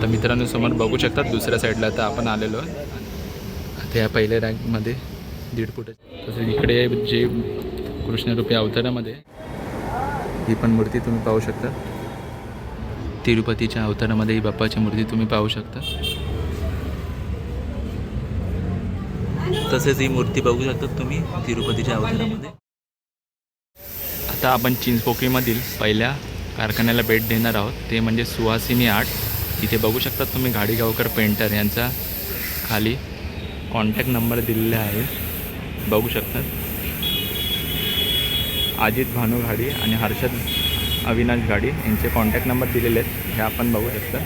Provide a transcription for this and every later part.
आता मित्रांनो समोर बघू शकतात दुसऱ्या साईडला आता आपण आलेलो आता या पहिल्या रँकमध्ये दीड फुट तसेच इकडे जे कृष्णरूपी अवतारामध्ये ही पण मूर्ती तुम्ही पाहू शकता. तिरुपतीच्या अवतारामध्ये ही बाप्पाची मूर्ती तुम्ही पाहू शकता. तसेच ही मूर्ती बघू शकता तुम्ही तिरुपतीच्या अवतारामध्ये. आता आपण चिंचपोकळीमधील पहिल्या कारखान्याला भेट देणार आहोत. ते म्हणजे सुहासिनी आर्ट. इथे बघू शकता तुम्ही गाडीगावकर पेंटर यांचा खाली कॉन्टॅक्ट नंबर दिलेला आहे. बघू शकतात अजित भानू घाडी आणि हर्षद अविनाश गाडी यांचे कॉन्टॅक्ट नंबर दिलेले आहेत. हे आपण बघू शकता.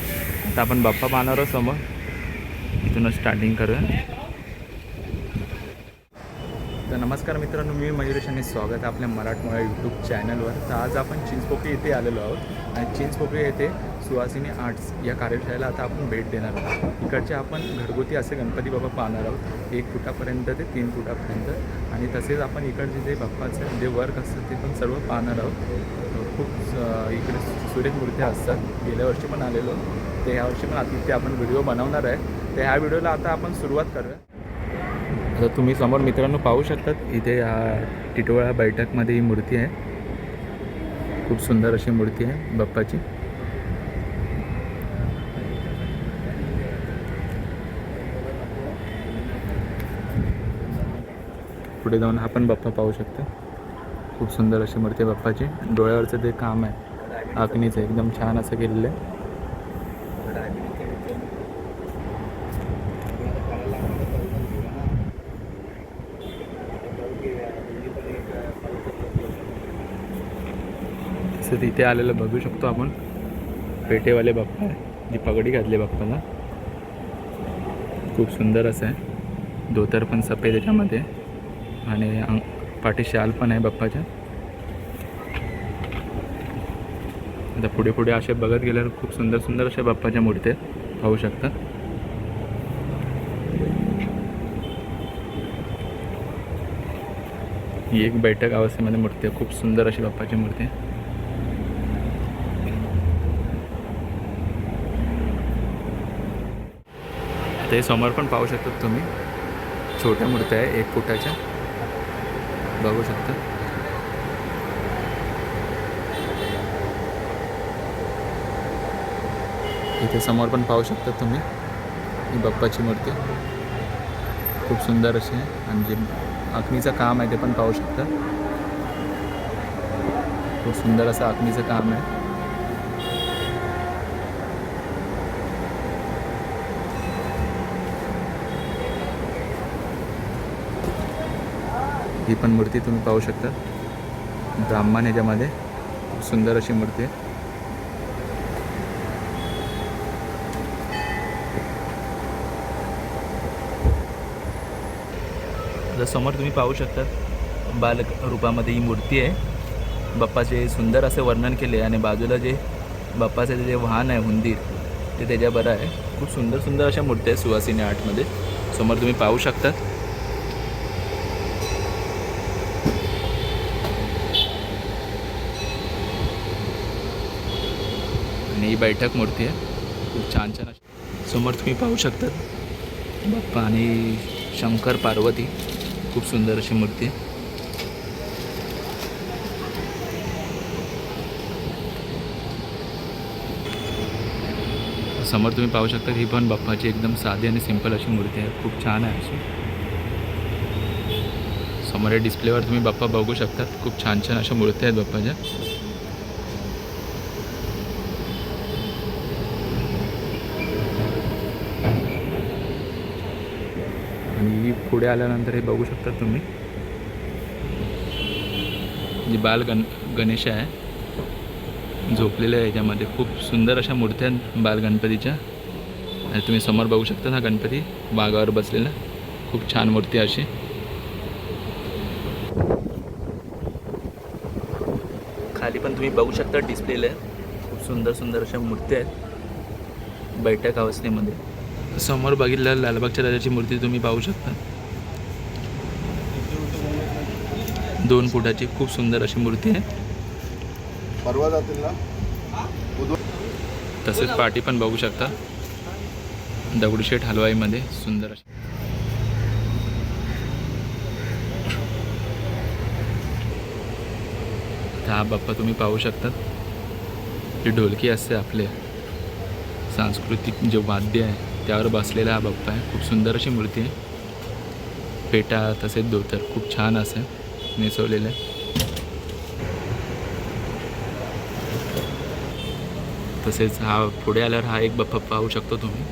आता आपण बाप्पा पाहणार समोर. इथूनच स्टार्टिंग करूया. तर नमस्कार मित्रांनो मी मयुरेश आणि स्वागत आहे आपल्या मराठमोळ्या यूट्यूब चॅनलवर तर आज आपण चिंचपोकळी येथे आलेलो आहोत. आणि चिंचपोकळी येथे सुहासिनी आर्ट्स या कार्यशाळेला आता आपण भेट देणार आहोत. इकडचे आपण घरगुती असे गणपती बाबा पाहणार आहोत. एक फुटापर्यंत ते तीन फुटापर्यंत. आणि तसेच आपण इकडचे जे बाप्पाचं जे वर्क असतं ते पण सर्व पाहणार आहोत. खूप इकडे सुरेख मूर्त्या असतात. गेल्या वर्षी पण आलेलो. ते ह्या वर्षी पण आता आपण व्हिडिओ बनवणार आहे. तर ह्या व्हिडिओला आता आपण सुरुवात करूया. आता तुम्ही समोर मित्रांनो पाहू शकतात इथे या टिटोळा बैठकमध्ये ही मूर्ती आहे. खूप सुंदर अशी मूर्ती आहे बाप्पाची. पुढे जाऊन हा पण बाप्पा पाहू शकता. खूप सुंदर अशी मूर्ती आहे बाप्पाची. डोळ्यावरचं ते काम आहे आखणीचं एकदम छान असं केलेलं आहे. तसं तिथे आलेलं बघू शकतो आपण. पेटेवाले बाप्पा आहे. जी पगडी घातली बाप्पाला. खूप सुंदर असं आहे. धोतर पण सफेद त्याच्यामध्ये आणि पाठी शाल पण आहे बाप्पाच्या. आता पुढे पुढे असे बघत गेल्यावर खूप सुंदर सुंदर अशा बाप्पाच्या मूर्त्या पाहू शकता. ही एक बैठक अवस्थेमध्ये मूर्ती आहे. खूप सुंदर अशी बाप्पाची मूर्ती आहे. ते समोर पण पाहू शकतात तुम्ही. छोट्या मूर्त्या आहे एक फुटाच्या. बघू शकता. इथे समोर पण पाहू शकता तुम्ही. ही बाप्पाची मूर्ती. खूप सुंदर अशी आहे. आणि जे आखणीचं काम आहे ते पण पाहू शकता. खूप सुंदर असं आखणीचं काम आहे. ही पण मूर्ती तुम्ही पाहू शकता. ब्राह्मण ह्याच्यामध्ये खूप सुंदर अशी मूर्ती आहे. आता समोर तुम्ही पाहू शकता बालक रूपामध्ये ही मूर्ती आहे. बाप्पाचे सुंदर असे वर्णन केले आणि बाजूला जे बाप्पाचे जे वाहन आहे हुंदीर ते त्याच्या बरं आहे. खूप सुंदर सुंदर अशा मूर्ती आहेत सुवासिनी आर्टमध्ये. समोर तुम्ही पाहू शकतात. ही बैठक मूर्ती आहे. खूप छान छान अशी. समोर तुम्ही पाहू शकता. बाप्पा आणि शंकर पार्वती. खूप सुंदर अशी मूर्ती आहे. समोर तुम्ही पाहू शकता ही पण बाप्पाची एकदम साधी आणि सिंपल अशी मूर्ती आहे. खूप छान आहे अशी. समोर या डिस्प्लेवर तुम्ही बाप्पा बघू शकतात खूप छान छान अशा मूर्त्या आहेत बाप्पाच्या आणि पुढे आल्यानंतर हे बघू शकता तुम्ही. जी बाल गण गणेश आहे. झोपलेल्या आहे याच्यामध्ये. खूप सुंदर अशा मूर्त्या आहेत बाल गणपतीच्या. आणि तुम्ही समोर बघू शकता ना गणपती बागावर बसलेला. खूप छान मूर्ती अशी. खाली पण तुम्ही बघू शकता डिस्प्लेला खूप सुंदर सुंदर अशा मूर्त्या आहेत. बैठक अवस्थेमध्ये समोर बघितलं लालबागच्या राजाची मूर्ती तुम्ही पाहू शकता. दोन फुटाची खूप सुंदर अशी मूर्ती आहे. परवा जातील ना? तसेच पाठी पण बघू शकता. दगडूशेठ हलवाईमध्ये सुंदर अशी हा बाप्पा तुम्ही पाहू शकतात ही ढोलकी असते आपले. सांस्कृतिक जे वाद्य आहे त्यावर बसलेला हा बाप्पा आहे. खूप सुंदर अशी मूर्ती आहे. पेटा तसेच धोतर खूप छान असं. नेसवलेलं आहे. तसेच हा पुढे आल्यावर हा एक बप्पा पाहू शकतो तुम्ही.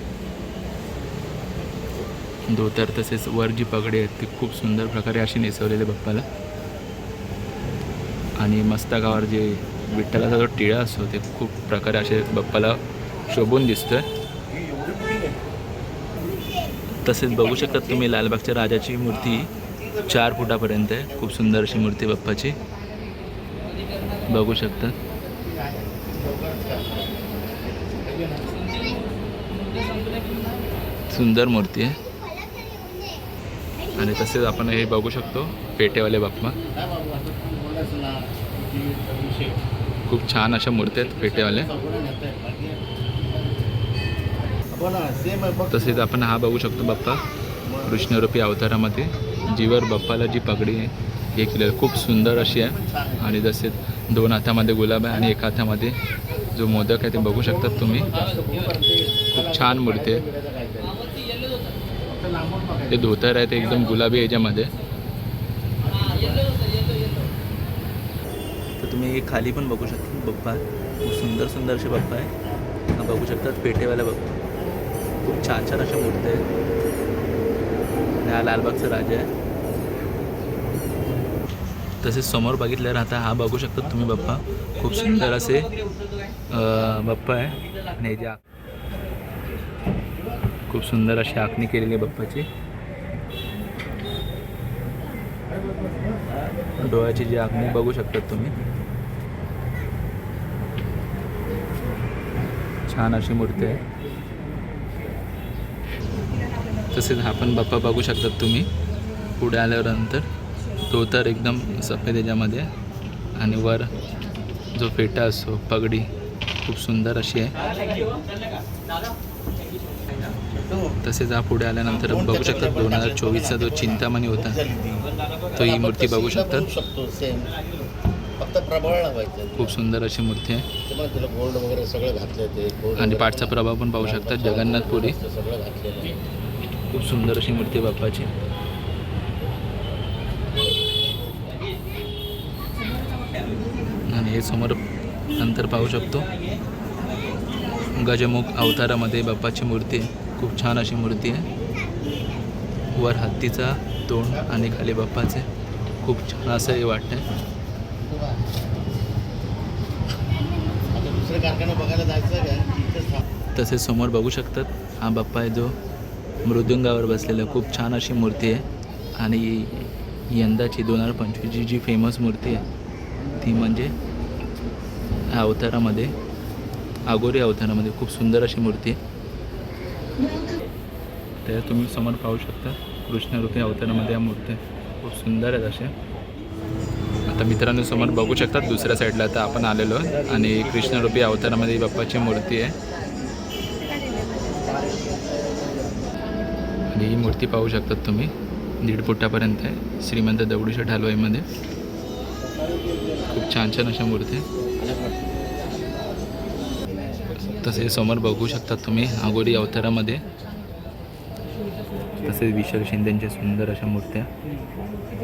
धोतर तसेच वर जी पगडी आहेत ती खूप सुंदर प्रकारे अशी नेसवलेले बप्पाला. आणि मस्तकावर जे विठ्ठलाचा जो टिळा असतो ते खूप प्रकारे असे बाप्पाला शोभून दिसतोय. तसेच बघू शकतात तुम्ही लालबागच्या राजाची मूर्ती. चार फुटापर्यंत आहे. खूप सुंदर अशी मूर्ती बाप्पाची. बघू शकतात सुंदर मूर्ती आहे. आणि तसेच आपण हे बघू शकतो पेटेवाले बाप्पा. खूप छान अशा मूर्ती आहेत पेटेवाल्या तसेच आपण हा बघू शकतो बाप्पा कृष्णरूपी अवतारामध्ये. जीवर बाप्पाला जी पगडी आहे हे केलेलं खूप सुंदर अशी आहे. आणि जसे दोन हातामध्ये गुलाब आहे आणि एका हातामध्ये जो मोदक आहे ते बघू शकतात तुम्ही. खूप छान मूर्ती आहे. ते धोतर आहे ते एकदम गुलाबी याच्यामध्ये. तर तुम्ही हे खाली पण बघू शकता. बप्पा खूप सुंदर सुंदर असे बप्पा आहे. बघू शकतात पेठेवाला बप्पा खूप छान छान अशा मूर्ती आहेत. हा लालबागचा राजा आहे. तसेच समोर बघितल्यावर आता हा बघू शकता तुम्ही बाप्पा. खूप सुंदर असे बाप्पा आहे. आणि जे खूप सुंदर अशी आखणी केलेली आहे बाप्पाची. डोळ्याची जी आखणी बघू शकतात तुम्ही. छान अशी मूर्ती आहे. तसेच हा पण बाप्पा बघू शकतात तुम्ही. पुढे आल्यावर नंतर तो तर एकदम सफेद याच्यामध्ये. आणि वर जो फेटा असतो पगडी खूप सुंदर अशी आहे. तसेच हा पुढे आल्यानंतर बघू शकतात दोन हजार चोवीसचा जो चिंतामणी होता तो ही मूर्ती बघू शकतात. खूप सुंदर अशी मूर्ती आहे. गोल्ड वगैरे सगळं घातलं आणि पाठचा प्रभाव पण पाहू शकतात जगन्नाथपुरी. सगळं घातलेलं आहे. खूप सुंदर अशी मूर्ती आहे बाप्पाची. आणि हे समोर नंतर पाहू शकतो. गजमुख अवतारामध्ये बाप्पाची मूर्ती आहे. खूप छान अशी मूर्ती आहे. वर हत्तीचा तोंड आणि खाली बाप्पाचे. खूप छान असं हे वाटतंय. कारखाना बघायला जायचं तसेच समोर बघू शकतात. हा बाप्पा आहे जो मृदुंगावर बसलेलं खूप छान अशी मूर्ती आहे. आणि यंदाची दोन हजार पंचवीसची जी फेमस मूर्ती आहे ती म्हणजे ह्या अवतारामध्ये आगोरी अवतारामध्ये खूप सुंदर अशी मूर्ती आहे. तर तुम्ही समोर पाहू शकता कृष्णरूपी अवतारामध्ये या मूर्ती खूप सुंदर आहेत अशा. आता मित्रांनो समोर बघू शकतात दुसऱ्या साईडला आता आपण आलेलो आहे आणि कृष्णरूपी अवतारामध्ये बाप्पाची मूर्ती आहे. आणि ही मूर्ती पाहू शकतात तुम्ही. दीड फुटापर्यंत आहे. श्रीमंत दगडूशेठ हलवाईमध्ये. खूप छान छान अशा मूर्ती तसे समोर बघू शकतात तुम्ही आगोरी अवतारामध्ये. तसेच विशाल शिंदेच्या सुंदर अशा मूर्त्या.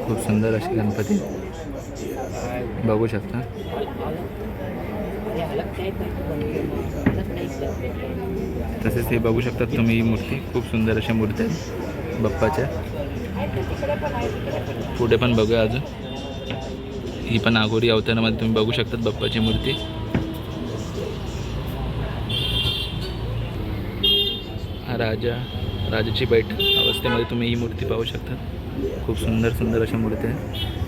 खूप सुंदर अशी गणपती. बघू शकता. तसेच हे बघू शकतात तुम्ही ही मूर्ती. खूप सुंदर अशा मूर्त्या आहेत बाप्पाच्या. पुढे पण बघूया अजून. ही पण आगोरी अवतारामध्ये तुम्ही बघू शकतात बाप्पाची मूर्ती. हा राजा राजाची बैठ अवस्थेमध्ये तुम्ही ही मूर्ती पाहू शकता खूप सुंदर सुंदर अशा मूर्ती आहेत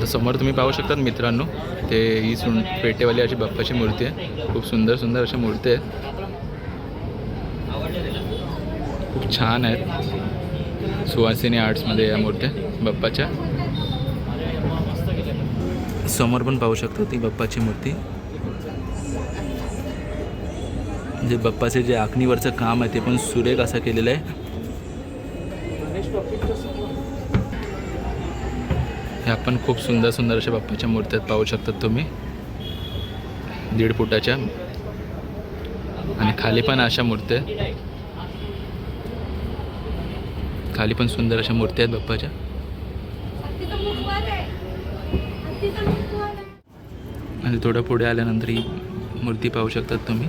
तर समोर तुम्ही पाहू शकतात मित्रांनो ते ही सुं पेटेवाली अशी बाप्पाची मूर्ती आहे. खूप सुंदर सुंदर अशा मूर्ती आहेत. खूप छान आहेत. सुवासिनी आर्ट्समध्ये या मूर्त्या बाप्पाच्या. समोर पण पाहू शकतो ती बाप्पाची मूर्ती. जे बाप्पाचे जे आखणीवरचं काम आहे ते पण सुरेख असं केलेलं आहे. ह्या पण खूप सुंदर सुंदर अशा बाप्पाच्या मूर्त्या पाहू शकतात तुम्ही. दीड फुटाच्या. आणि खाली पण अशा मूर्त्या आहेत. खाली पण सुंदर अशा मूर्त्या आहेत बाप्पाच्या. आणि थोडं पुढे आल्यानंतर ही मूर्ती पाहू शकतात तुम्ही.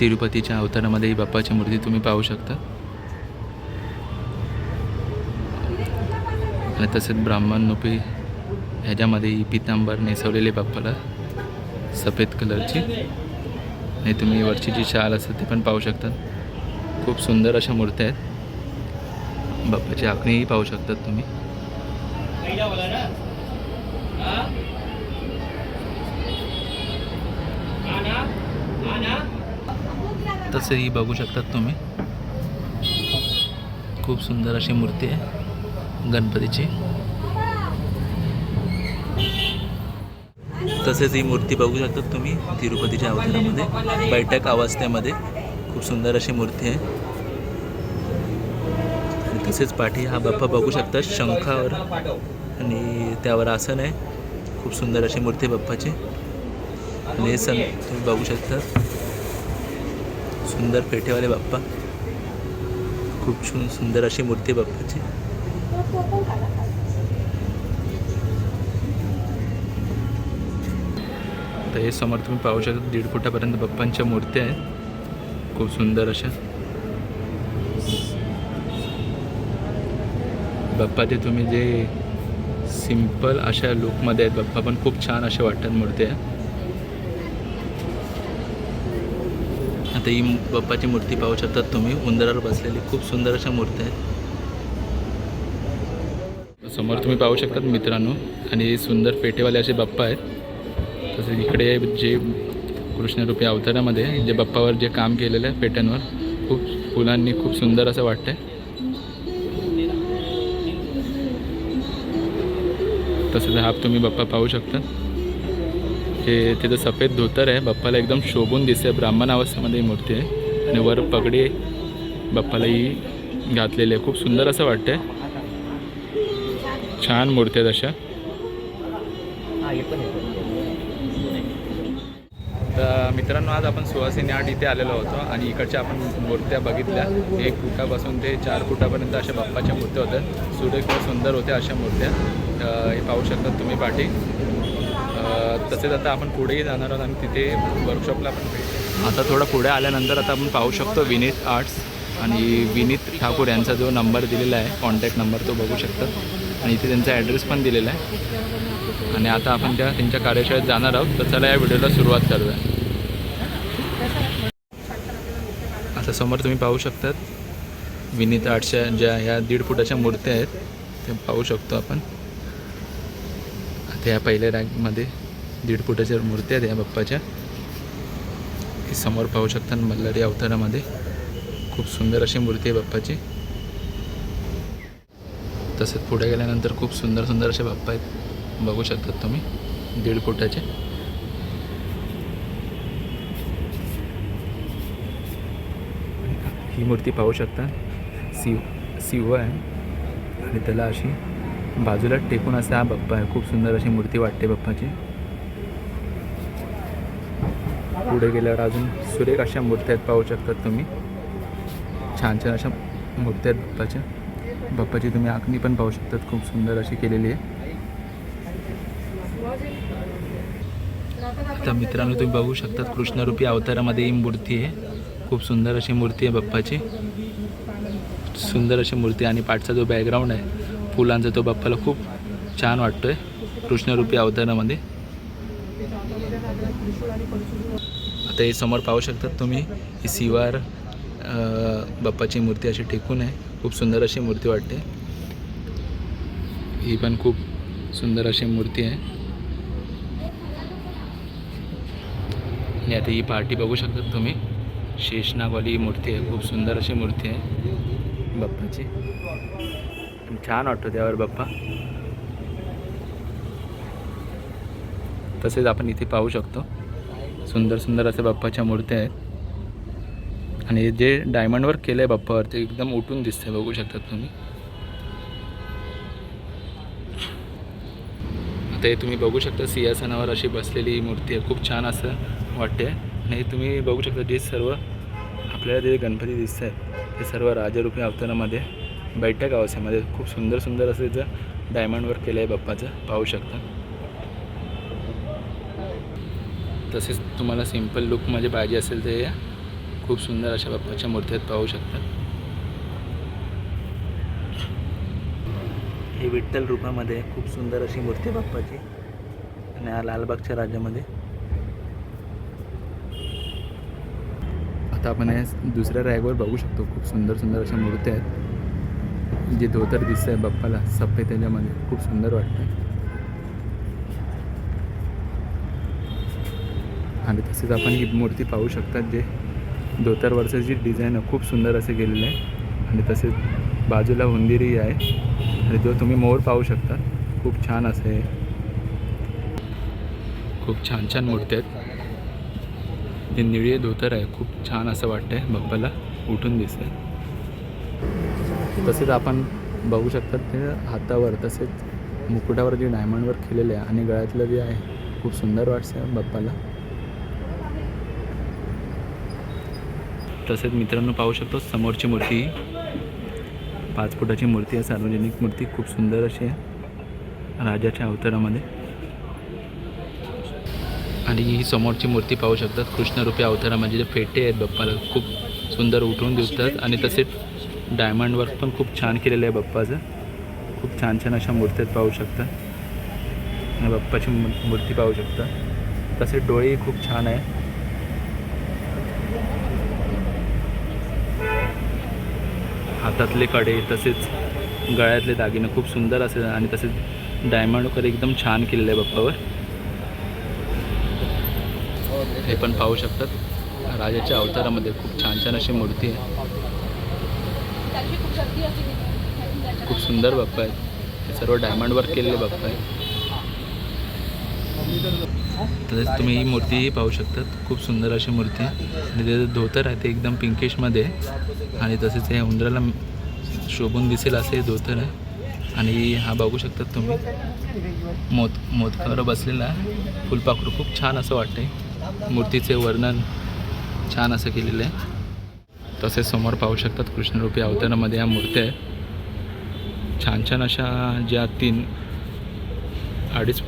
तिरुपतीच्या अवतारामध्ये ही बाप्पाची मूर्ती तुम्ही पाहू शकता आणि तसेच ब्राह्मण नुपी ह्याच्यामध्ये पितांबर नेसवलेले बाप्पाला सफेद कलरची. आणि तुम्ही वरची जी शाल असते ते पण पाहू शकतात खूप सुंदर अशा मूर्त्या आहेत. बाप्पाची आखणीही पाहू शकतात तुम्ही. तसंही बघू शकतात तुम्ही. खूप सुंदर अशी मूर्ती आहे. गणपतीची. तसेच ही मूर्ती बघू शकतात तुम्ही तिरुपतीच्या अवतारामध्ये. बैठक अवस्थेमध्ये. खूप सुंदर अशी मूर्ती आहे. आणि तसेच पाठी हा बाप्पा बघू शकता शंखावर. आणि त्यावर आसन आहे. खूप सुंदर अशी मूर्ती बाप्पाची आणि हे सण तुम्ही बघू शकता. सुंदर पेठेवाले बाप्पा. खूप सुंदर अशी मूर्ती बाप्पाची तर हे समोर तुम्ही पाहू शकता दीड फुटापर्यंत बाप्पांच्या मूर्त्या आहेत. खूप सुंदर अशा. बाप्पाचे तुम्ही जे सिंपल अशा लुकमध्ये आहेत बाप्पा पण खूप छान अशा वाटतात मूर्त्या आता ही बाप्पाची मूर्ती पाहू शकतात तुम्ही. उंदरावर बसलेली खूप सुंदर अशा मूर्त्या आहेत. समोर तुम्ही पाहू शकतात मित्रांनो. आणि सुंदर पेटेवाले असे बाप्पा आहेत. तसेच इकडे जे कृष्णरूपी अवतारामध्ये जे बाप्पावर जे काम केलेलं आहे पेट्यांवर खूप फुलांनी खूप सुंदर असं वाटतंय. तसंच हा तुम्ही बाप्पा पाहू शकता हे तिथं सफेद धोतर आहे. बाप्पाला एकदम शोभून दिसते ब्राह्मण अवस्थेमध्ये ही मूर्ती आहे. आणि वर पगडी बाप्पाला ही घातलेली आहे. खूप सुंदर असं वाटतंय. छान मूर्ती आहेत अशा. तर मित्रांनो आज आपण सुहासिनी आठ इथे आलेलो होतो आणि इकडच्या आपण मूर्त्या बघितल्या. एक फुटापासून ते चार फुटापर्यंत अशा बाप्पाच्या मूर्त्या होत्या. सूर्य खूप सुंदर होत्या अशा मूर्त्या. हे पाहू शकतात तुम्ही पाठी. तसेच आता आपण पुढेही जाणार आहोत आणि तिथे वर्कशॉपला आपण आता थोडं पुढे आल्यानंतर आता आपण पाहू शकतो विनीत आर्ट्स आणि विनीत ठाकूर यांचा जो नंबर दिलेला आहे कॉन्टॅक्ट नंबर तो बघू शकतो. आणि इथे त्यांचा ॲड्रेस पण दिलेला आहे. आणि आता आपण त्या त्यांच्या कार्यशाळेत जाणार आहोत. तर चला या व्हिडिओला सुरुवात करूया. आता समोर तुम्ही पाहू शकतात. विनीत आठच्या ज्या ह्या दीड फुटाच्या मूर्त्या आहेत. त्या पाहू शकतो आपण. आता ह्या पहिल्या रॅकमध्ये दीड फुटाच्या मूर्त्या आहेत या बाप्पाच्या. समोर पाहू शकता मल्हारी अवतारामध्ये. खूप सुंदर अशी मूर्ती आहे बाप्पाची. तसंच पुढे गेल्यानंतर खूप सुंदर सुंदर असे बाप्पा आहेत. बघू शकतात तुम्ही दीड फुटाचे. ही मूर्ती पाहू शकता. शिव शिव आहे. आणि त्याला अशी बाजूला टेकून असा हा बाप्पा आहे. खूप सुंदर अशी मूर्ती वाटते बाप्पाची. पुढे गेल्यावर अजून सुरेख अशा मूर्त्या आहेत पाहू शकतात तुम्ही. छान छान अशा मूर्त्या आहेत बाप्पाच्या. बाप्पाची तुम्ही आखणी पण पाहू शकतात खूप सुंदर अशी केलेली आहे. आता मित्रांनो तुम्ही बघू शकतात कृष्णरूपी अवतारामध्ये ही मूर्ती आहे. खूप सुंदर अशी मूर्ती आहे बाप्पाची. सुंदर अशी मूर्ती आणि पाठचा जो बॅकग्राऊंड आहे फुलांचा तो बाप्पाला खूप छान वाटतोय कृष्णरूपी अवतारामध्ये. आता हे समोर पाहू शकतात तुम्ही ही शिवार बाप्पाची मूर्ती अशी टेकून आहे. खूप सुंदर अशी मूर्ती वाटते. ही पण खूप सुंदर अशी मूर्ती आहे. आणि आता ही पार्टी बघू शकतात तुम्ही. शेषनागवाली मूर्ती आहे. खूप सुंदर अशी मूर्ती आहे. बाप्पाची. छान वाटतो त्यावर बाप्पा. तसेच आपण इथे पाहू शकतो. सुंदर सुंदर असे बाप्पाच्या मूर्त्या आहेत. आणि जे डायमंडवर केलं आहे बाप्पावर ते एकदम उठून दिसते बघू शकतात तुम्ही. आता हे तुम्ही बघू शकता सिंहासनावर अशी बसलेली मूर्ती आहे. खूप छान असं वाटते आणि हे तुम्ही बघू शकता जे सर्व आपल्याला जे गणपती दिसत आहेत ते सर्व राजरूपी अवतारामध्ये बैठक अवस्थेमध्ये खूप सुंदर सुंदर असं इथं डायमंडवर केलं आहे बाप्पाचं. पाहू शकता. तसेच तुम्हाला सिंपल म्हणजे पाहिजे असेल तर खूप सुंदर अशा बाप्पाच्या मूर्ती आहेत पाहू शकता. हे विठ्ठल रूपामध्ये खूप सुंदर अशी मूर्ती बाप्पाची. आणि हा लालबागच्या राज्यामध्ये आता आपण हे दुसऱ्या रॅगवर बघू शकतो खूप सुंदर सुंदर अशा मूर्त्या आहेत. जे धोतर दिसत आहे बाप्पाला सफेद त्याच्यामध्ये खूप सुंदर वाटतं आणि तसेच आपण ही मूर्ती पाहू शकतात जे धोतरवरचं जी डिझाईन आहे खूप सुंदर असे केलेलं आहे. आणि तसेच बाजूला उंदिरी आहे. आणि जो तुम्ही मोर पाहू शकता. खूप छान असे. खूप छान छान मूर्ती आहेत. ते निळी धोतर आहे. खूप छान असं वाटतंय. बाप्पाला उठून दिसतंय. तसेच आपण बघू शकतात ते हातावर तसेच मुकुटावर जे डायमंडवर केलेले आहे आणि गळ्यातलं जे आहे खूप सुंदर वाटतं बाप्पाला. तसेच मित्रांनो पाहू शकतो समोरची मूर्ती. पाच फुटाची मूर्ती आहे सार्वजनिक मूर्ती खूप सुंदर अशी आहे. राजाच्या अवतारामध्ये. आणि ही समोरची मूर्ती पाहू शकतात कृष्णरूपी अवतारामध्ये जे फेटे आहेत बाप्पाला खूप सुंदर उठून दिसतात. आणि तसेच डायमंड वर्क पण खूप छान केलेलं आहे बाप्पाचं. खूप छान छान अशा मूर्ती आहेत पाहू शकता. आणि बाप्पाची मूर्ती पाहू शकता. तसेच डोळेही खूप छान आहे. हातातले कडे तसेच गळ्यातले दागिने खूप सुंदर असे आणि तसेच डायमंड वगैरे एकदम छान केलेलं आहे बाप्पावर. हे पण पाहू शकतात. राजाच्या अवतारामध्ये खूप छान छान अशी मूर्ती आहे. खूप सुंदर बाप्पा आहेत. हे सर्व डायमंडवर केलेले बाप्पा आहेत. तसेच तुम्ही ही मूर्तीही पाहू शकतात. खूप सुंदर अशी मूर्ती आहे. आणि त्याचं धोतर आहे ते एकदम पिंकिशमध्ये आणि तसेच हे उंदराला शोभून दिसेल असे धोतर आहे. आणि हा बघू शकतात तुम्ही. मोत मोदकावर बसलेला आहे. फुलपाखरू खूप छान असं वाटते मूर्तीचे वर्णन छान असं केलेलं आहे. तसेच समोर पाहू शकतात कृष्णरूपी अवतारामध्ये या मूर्त्या आहेत. छान छान अशा ज्या तीन अडीच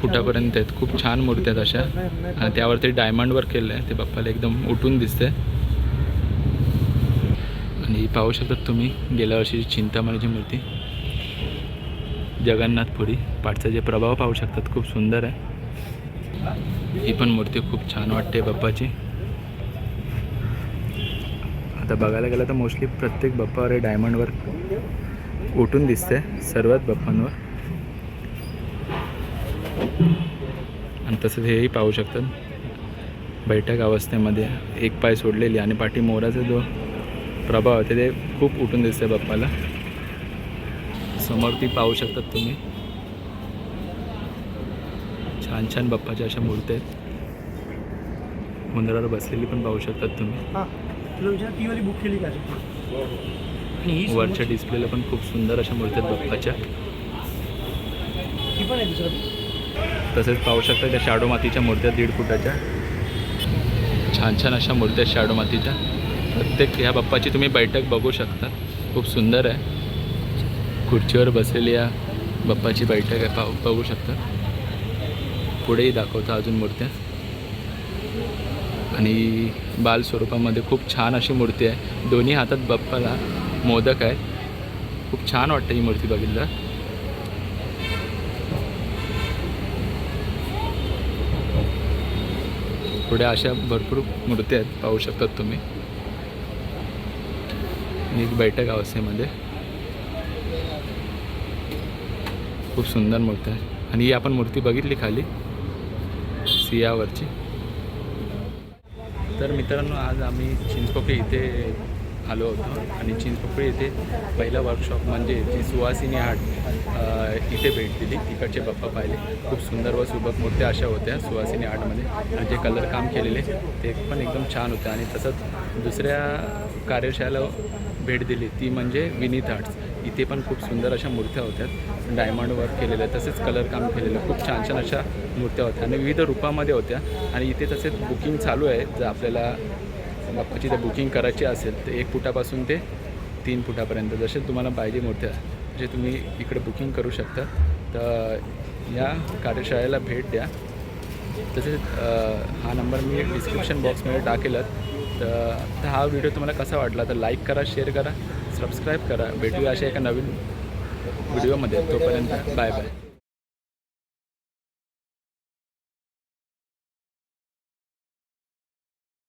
फुटापर्यंत आहेत. खूप छान मूर्त्या आहेत अशा. आणि त्यावरती डायमंडवर केलं आहे. ते बाप्पाला एकदम उठून दिसते आणि पाहू शकतात तुम्ही गेल्या वर्षीची चिंतामणीची मूर्ती जगन्नाथपुरी पाठचा जे प्रभाव पाहू शकतात खूप सुंदर आहे. ही पण मूर्ती खूप छान वाटते बाप्पाची. आता बघायला गेलं तर मोस्टली प्रत्येक बाप्पावर हे डायमंडवर उठून दिसते सर्वात बाप्पांवर. आणि तसंच हेही पाहू शकतात. बैठक अवस्थेमध्ये एक पाय सोडलेली आणि पाठी मोराचा जो प्रभाव आहे ते खूप उठून दिसते बाप्पाला. समोर ती पाहू शकतात तुम्ही. छान छान बाप्पाच्या अशा मूर्ती आहेत. उंदरावर बसलेली पण पाहू शकतात तुम्ही. हां बुक केली का वरच्या डिस्प्लेला पण खूप सुंदर अशा मूर्ती आहेत बाप्पाच्या. तसेच पाहू शकता त्या शाडो मातीच्या मूर्त्या दीड फुटाच्या. छान छान अशा मूर्त्या शाडो मातीच्या. प्रत्येक ह्या बाप्पाची तुम्ही बैठक बघू शकता. खूप सुंदर आहे. खुर्चीवर बसलेली या बाप्पाची बैठक आहे. पाहू बघू शकता. पुढेही दाखवता अजून मूर्त्या. आणि बाल स्वरूपामध्ये खूप छान अशी मूर्ती आहे. दोन्ही हातात बाप्पाला मोदक आहे. खूप छान वाटतं ही मूर्ती बघितलं. पुढे अशा भरपूर मूर्ती आहेत. पाहू शकतात तुम्ही. एक बैठक अवस्थेमध्ये. खूप सुंदर मूर्ती आहे. आणि ही आपण मूर्ती बघितली खाली सियावरची तर मित्रांनो आज आम्ही चिंचपोकळी इथे आलो होतो. आणि चिंचपोकळी इथे पहिला वर्कशॉप म्हणजे जी सुवासिनी आर्ट इथे भेट दिली. तिकडचे बाप्पा पाहिले. खूप सुंदर व सुबक मूर्त्या अशा होत्या सुवासिनी आर्टमध्ये आणि जे कलर काम केलेले ते पण एकदम छान होते. आणि तसंच दुसऱ्या कार्यशाळेला भेट दिली. ती म्हणजे विनीत आर्ट्स. इथे पण खूप सुंदर अशा मूर्त्या होत्या. डायमंड वर्क केलेल्या तसेच कलर काम केलेलं खूप छान छान अशा मूर्त्या होत्या. आणि विविध रूपामध्ये होत्या. आणि इथे तसेच बुकिंग चालू आहे. जर आपल्याला बाप्पाची जर बुकिंग करायची असेल तर एक फुटापासून ते तीन फुटापर्यंत. जसे तुम्हाला पाहिजे मूर्त्या जे तुम्ही इकडे बुकिंग करू शकता. तर या कार्यशाळेला भेट द्या. तसेच हा नंबर मी डिस्क्रिप्शन बॉक्समध्ये टाकेलच. तर आता हा व्हिडिओ तुम्हाला कसा वाटला? तर लाईक करा शेअर करा सबस्क्राईब करा. भेटूया अशा एका नवीन व्हिडिओमध्ये तोपर्यंत बाय बाय